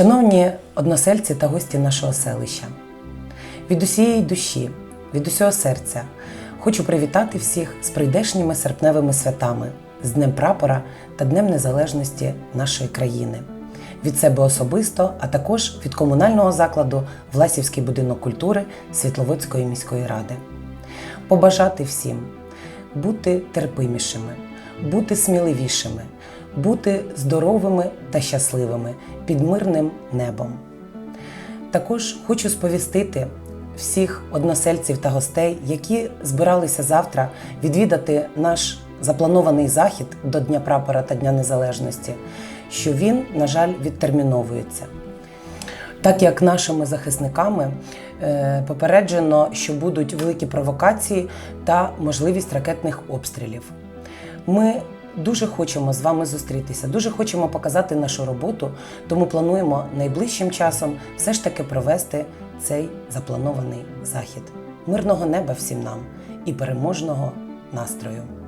Шановні односельці та гості нашого селища, від усієї душі, від усього серця хочу привітати всіх з прийдешніми серпневими святами, з Днем Прапора та Днем Незалежності нашої країни. Від себе особисто, а також від комунального закладу Власівський будинок культури Світловодської міської ради. Побажати всім бути терпимішими, бути сміливішими, бути здоровими та щасливими під мирним небом. Також хочу сповістити всіх односельців та гостей, які збиралися завтра відвідати наш запланований захід до Дня прапора та Дня Незалежності, що він, на жаль, відтерміновується. Так як нашими захисниками е, попереджено, що будуть великі провокації та можливість ракетних обстрілів. Ми дуже хочемо з вами зустрітися, дуже хочемо показати нашу роботу, тому плануємо найближчим часом все ж таки провести цей запланований захід. Мирного неба всім нам і переможного настрою!